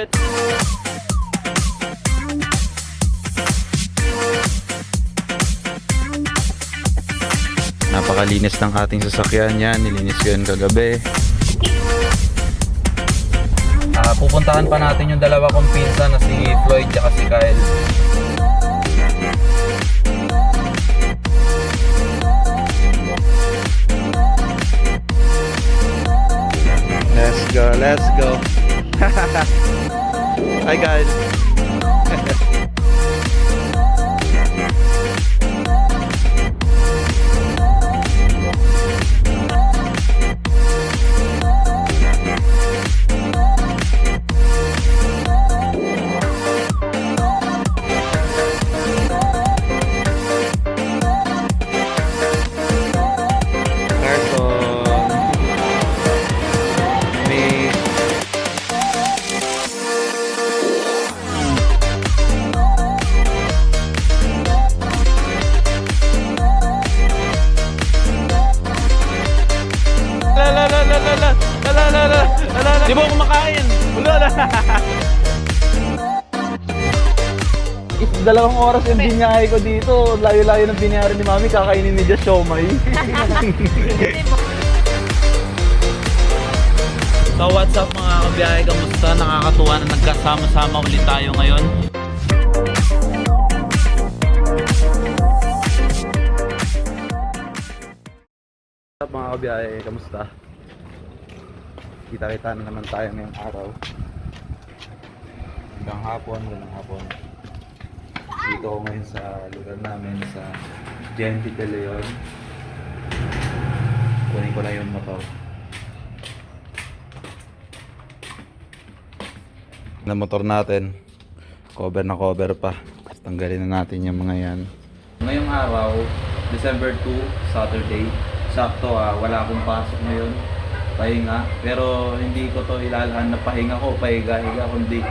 let's Napakalinis ng ating sasakyan yan. Nilinis ko yun kagabi. Ah, pupuntahan pa natin yung dalawa kong pinsan na si Floyd at si Bye guys. Dalawang oras yung binyahe ko dito. Layo-layo ng binyahe ni Mami. Kakainin ni Just Siomay. So what's up mga kabiyahe? Kamusta? Nakakatuwa na nagkasama-sama ulit tayo ngayon. What's up mga kabiyahe? Kamusta? Kita-kita na naman tayo ngayong araw. Hanggang hapon, hanggang hapon. Dito ako ngayon sa lugar namin sa GNT de Leon. Kunin ko na yung motor. na motor natin cover na cover pa. Tanggalin na natin yung mga yan. Ngayong araw December 2 Saturday. Sakto ah, wala akong pasok ngayon. Pahinga. Pero hindi ko to ilalaan na pahinga ko pahiga-higa kundi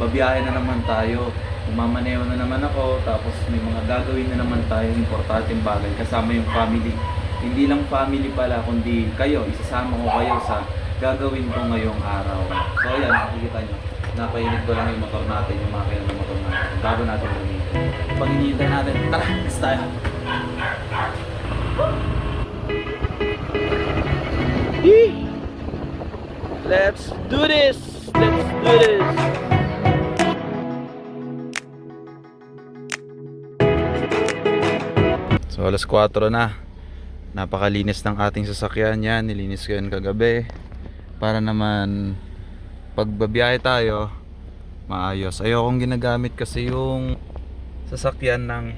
babiyahe na naman tayo umamaneo na naman ako tapos may mga gagawin na naman tayo importanteng bagay. Kasama yung family. Hindi lang family pala kundi kayo. Isasama ko kayo sa gagawin ko ngayong araw. So ayan makikita nyo. Napainit ko lang yung motor natin yung makina ng motor natin. Bago natin gamitin. Pag hinihintay natin. Tara let's tayo! Let's do this! Let's do this! So alas 4 na. Napakalinis ng ating sasakyan yan. Nilinis ko yan kagabi. Para naman pagbabiyahe tayo, maayos. Ayokong ginagamit kasi yung sasakyan ng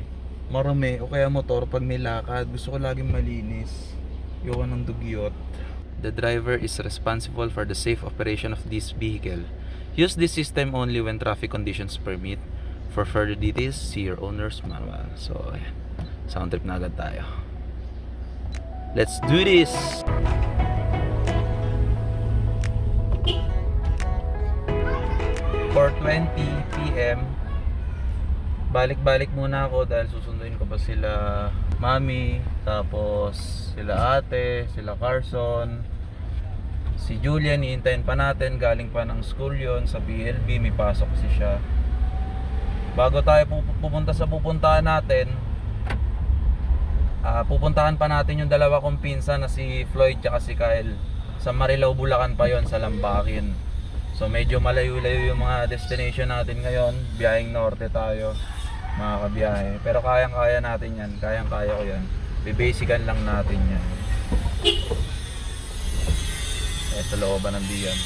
marumi o kaya motor pag may lakad. Gusto ko laging malinis. Ayoko ng dugyot. The driver is responsible for the safe operation of this vehicle. Use this system only when traffic conditions permit. For further details, see your owner's manual. So, ayan. Sound trip na agad tayo. Let's do this! 4.20 p.m. Balik-balik muna ako dahil susunduin ko pa sila mami, tapos sila ate, sila Carson, si Julian, iintayin pa natin, galing pa ng school yon sa BLB, may pasok kasi siya. Bago tayo pup- pupunta sa pupuntahan natin, ah, pupuntahan pa natin yung dalawa kong pinsan na si Floyd at si Kyle. Sa Marilao, Bulacan pa yon sa Lambakin. So medyo malayo-layo yung mga destination natin ngayon. Biyaheng norte tayo, mga kabiyahe. Pero kayang-kaya natin yan. Kayang-kaya ko yan. Bibasican lang natin yan. Eh, sa looban ng diyan.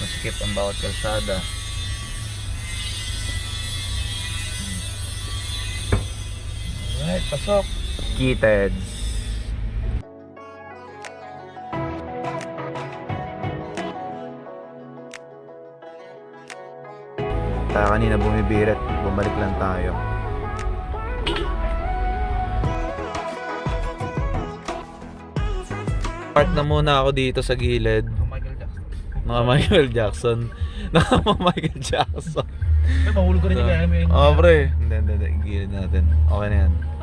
Masikip ang bawat kalsada. Alright, pasok. Kiteds. Tayo kanina bumibirit, bumalik lang tayo. Part na muna ako dito sa gilid. Michael Jackson. Mga Michael Jackson. Mga Michael Jackson. May mahulog ka rin yung kaya. Oo, pre. Hindi, hindi, hindi. Gilid natin. Okay na yan.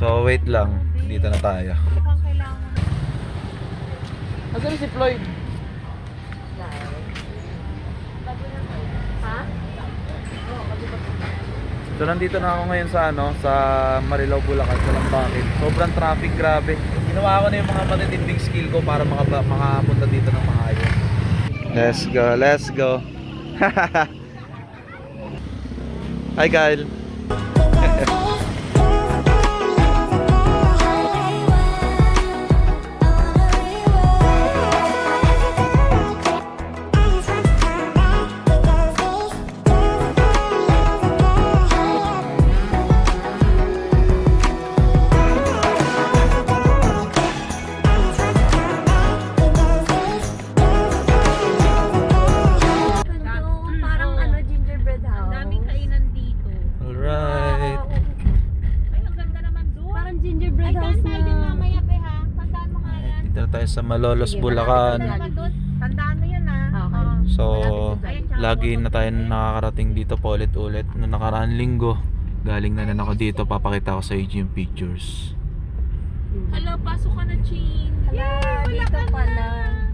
So, wait lang. Dito na tayo. Nasaan si Floyd? Bago na Ha? So nandito na ako ngayon sa ano, sa Marilao, Bulacan, sa Lambakin. Sobrang traffic, grabe. Ginawa ko na yung mga matitinding skill ko para maka makapunta dito ng maayos. Let's go, let's go. Hi Kyle. Tayo sa Malolos, Bulacan. Tandaan mo yun, ha? Okay. Oo. So, lagi na tayo nakakarating dito paulit-ulit. Noong nakaraan linggo, galing na rin ako dito. Papakita ko sa inyo yung pictures. Hello, pasok ka na, Chin. Hala, dito ka na. pala.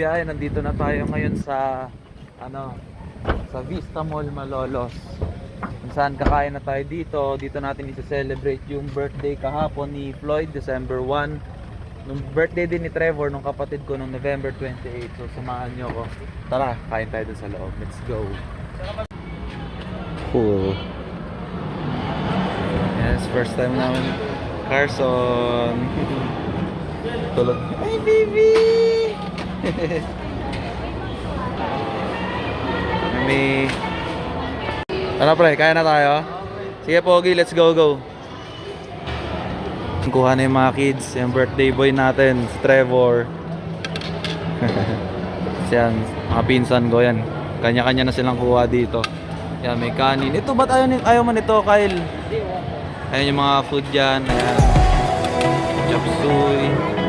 Nakabiyahe, nandito na tayo ngayon sa ano, sa Vista Mall Malolos. Kung saan kakain na tayo dito, dito natin i-celebrate yung birthday kahapon ni Floyd, December 1. Nung birthday din ni Trevor, nung kapatid ko, nung November 28. So, samahan nyo ako. Tara, kain tayo dun sa loob. Let's go. Cool. Yes, first time namin. Carson. Tulog. Hi, baby! May... Ano pre, kaya na tayo? Sige Pogi, let's go go. Kuha na yung mga kids, yung birthday boy natin, si Trevor. Yan, mga pinsan ko yan. Kanya-kanya na silang kuha dito. Yan, may kanin. Ito, ba't ayaw, ayaw mo nito, Kyle? Ayan yung mga food dyan. Ayan. Chop suey.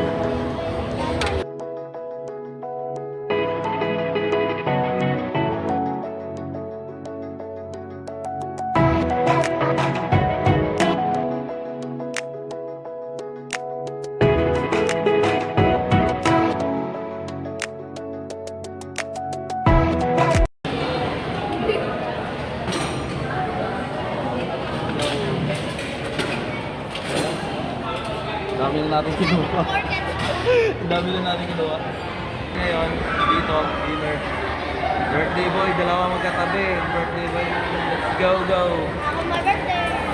Natin kinuha. Ang dami na natin kinuha. Ngayon, dito, dinner. Birthday boy, dalawa magkatabi. Birthday boy, let's go, go.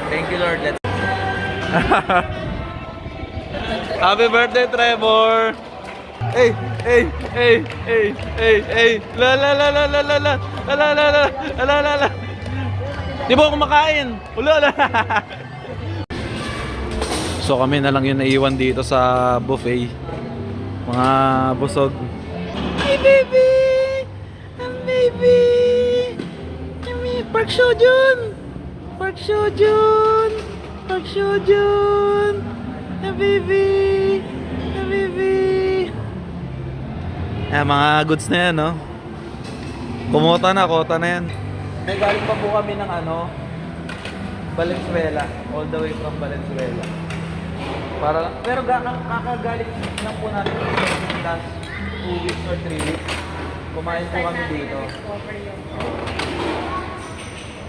Thank you, Lord. Let's Happy birthday, Trevor! Hey, hey, hey, hey, hey, hey, la la la la la la la la la la la la la la Di ba ako kumakain? Wala la So kami na lang yung naiwan dito sa buffet. Mga busog. Hi baby! Hi baby! Kami, Park Shojun! Park Shojun! Park Shojun! Hi baby! Hi baby! Eh, mga goods na yan, no? Kumota na, kota na yan. May galing pa po kami ng ano, Valenzuela. All the way from Valenzuela. Para pero ga, kakagaling lang po natin last 2 weeks or 3 weeks. Kumain po kami dito.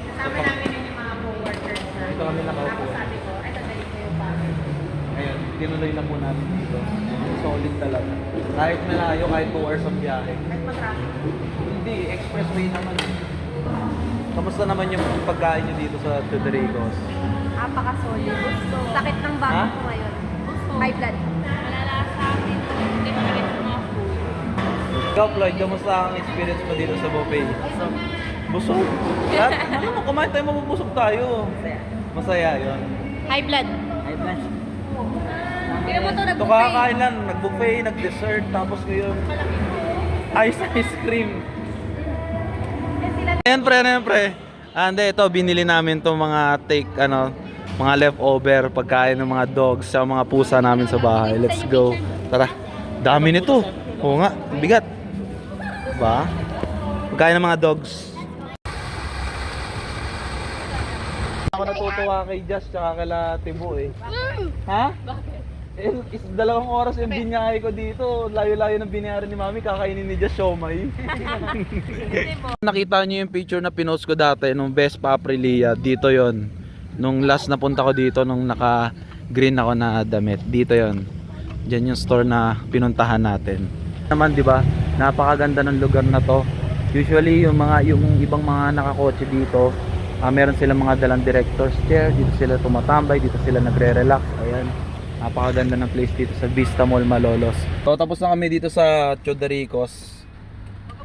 Kasama namin yun yung mga co-workers na. Dito kami nakaupo. Tapos sabi ko, ay, dadalhin ko yung bahay. Ngayon, tinuloy na po namin dito. Solid talaga. Kahit malayo, kahit 2 hours ang biyahe. Kahit matraffic. Hindi, expressway naman. Kamusta naman yung pagkain nyo dito sa Federico's? Napaka-solid. Sakit ng Ha? ko ngayon. High blood. Malala sa akin. Different mga food. Ikaw, Floyd, kamusta ang experience mo dito sa buffet? Busog. Lahat, ano mo, kumain tayo, mabubusog tayo. Masaya yun. High blood. Kaya mo to Ito kakain lang, nag-buffet, nag-dessert, tapos ngayon, ice ice cream. Ayan pre, ano yan pre? Ah, hindi, ito, binili namin to mga take, ano, mga leftover, pagkain ng mga dogs, sa mga pusa namin sa bahay. Let's go. Tara. Dami nito. Oo nga, bigat. Diba? Pagkain ng mga dogs. Ako natutuwa kay Josh tsaka kala Tibo eh. Ha? Eh, is, dalawang oras yung binyahe ko dito. Layo-layo ng binayaran ni Mami, kakainin ni Josh siomay. Nakita niyo yung picture na pinost ko dati nung Best pa Aprilia. Dito yon Nung last na punta ko dito, nung naka green ako na damit. Dito yon Diyan yung store na pinuntahan natin. Naman 'di ba? Napakaganda ng lugar na to. Usually yung mga yung ibang mga nakakotse dito, ah, meron silang mga dalang director's chair, dito sila tumatambay, dito sila nagre-relax. Ayan. Napakaganda ng place dito sa Vista Mall Malolos. So tapos na kami dito sa Chodaricos.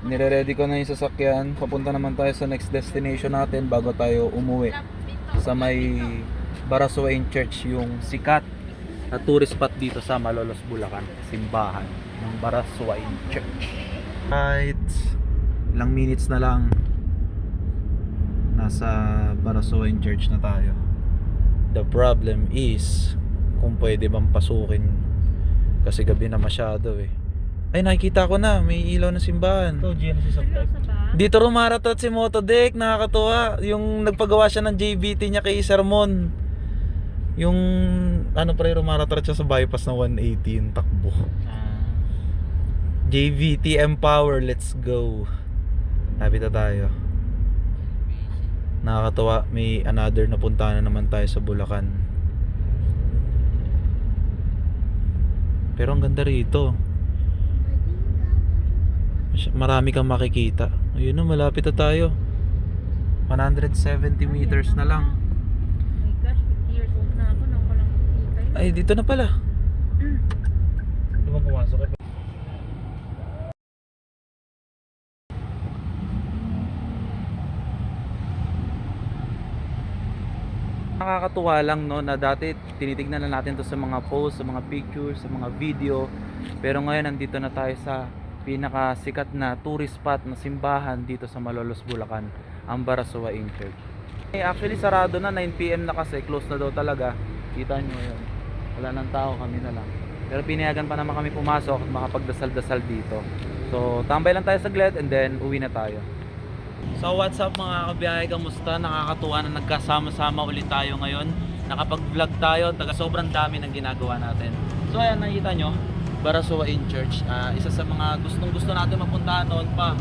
Nire-ready ko na yung sasakyan. Papunta naman tayo sa next destination natin bago tayo umuwi. Sa may Barasuain Church, yung sikat na tourist spot dito sa Malolos, Bulacan. Simbahan ng Barasuain Church. Right. Ilang minutes na lang nasa Barasuain Church na tayo. The problem is kung pwede bang pasukin kasi gabi na masyado eh. Ay nakikita ko na, may ilaw na simbahan. Ito, Genesis of Life. Dito rumaratat si Motodeck, nakakatuwa. Yung nagpagawa siya ng JBT niya kay Sermon. Yung ano pre, rumaratat siya sa bypass na 180 yung takbo. JVT Empower, let's go. Lapit na tayo. Nakakatuwa, may another na punta na naman tayo sa Bulacan. Pero ang ganda rito. Marami kang makikita. Ayun na, malapit na tayo. 170 meters na lang. Oh my gosh, 50 years old na ako nang walang kita. Ay, dito na pala. Hindi mo pumasok eh. Nakakatuwa lang no na dati tinitignan na natin to sa mga posts, sa mga pictures, sa mga video. Pero ngayon nandito na tayo sa pinakasikat na tourist spot na simbahan dito sa Malolos, Bulacan, ang Barasuain Church. Eh, actually sarado na 9pm na kasi, close na daw talaga. Kita nyo yun. Wala nang tao, kami na lang. Pero pinayagan pa naman kami pumasok at makapagdasal-dasal dito. So, tambay lang tayo saglit and then uwi na tayo. So what's up mga kabiyahe, kamusta? Nakakatuwa na nagkasama-sama ulit tayo ngayon. Nakapag-vlog tayo, taga sobrang dami ng ginagawa natin. So ayan, nakita nyo, Barasuain Church. Ah, isa sa mga gustong gusto natin mapuntahan noon pa.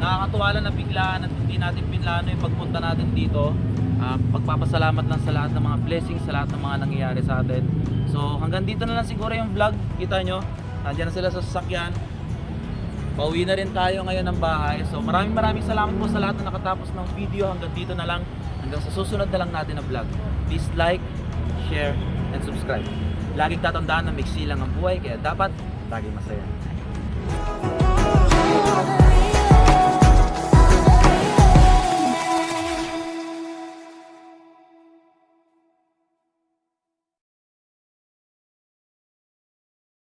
Nakakatuwa lang na biglaan at hindi natin pinlano yung pagpunta natin dito. Ah, pagpapasalamat lang sa lahat ng mga blessings, sa lahat ng mga nangyayari sa atin. So hanggang dito na lang siguro yung vlog. Kita nyo, nandiyan na sila sa sasakyan. Pauwi na rin tayo ngayon ng bahay. So maraming maraming salamat po sa lahat na nakatapos ng video. Hanggang dito na lang. Hanggang sa susunod na lang natin na vlog. Please like, share, and subscribe. Laging tatandaan na mixi lang ang buhay. Kaya dapat laging masaya.